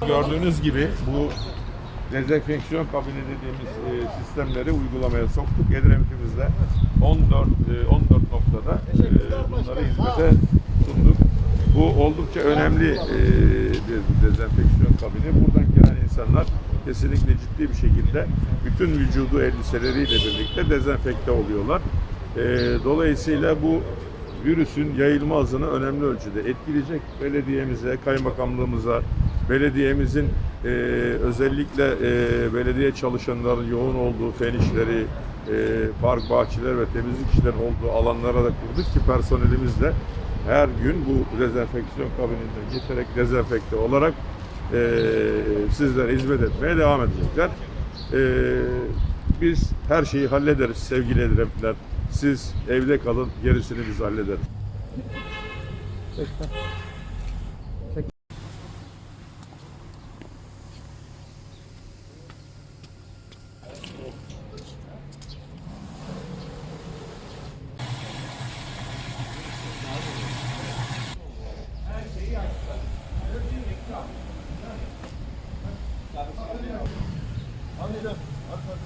Gördüğünüz gibi bu dezenfeksiyon kabini dediğimiz e, sistemleri uygulamaya soktuk. Edremit'imizde 14 e, 14 noktada e, bunları hizmete sunduk. Bu oldukça önemli e, de- dezenfeksiyon kabini. Buradan gelen insanlar kesinlikle ciddi bir şekilde bütün vücudu elbiseleriyle birlikte dezenfekte oluyorlar. E, dolayısıyla bu virüsün yayılma hızını önemli ölçüde etkileyecek. Belediyemize, kaymakamlığımıza, belediyemizin e, özellikle e, belediye çalışanların yoğun olduğu fen işleri, e, park bahçeler ve temizlik işleri olduğu alanlara da kurduk ki personelimiz de her gün bu dezenfeksiyon kabininden geçerek dezenfekte olarak e, sizlere hizmet etmeye devam edecekler. E, biz her şeyi hallederiz sevgili Edremitler. Siz evde kalın, gerisini biz hallederiz. Hamide, atmadım.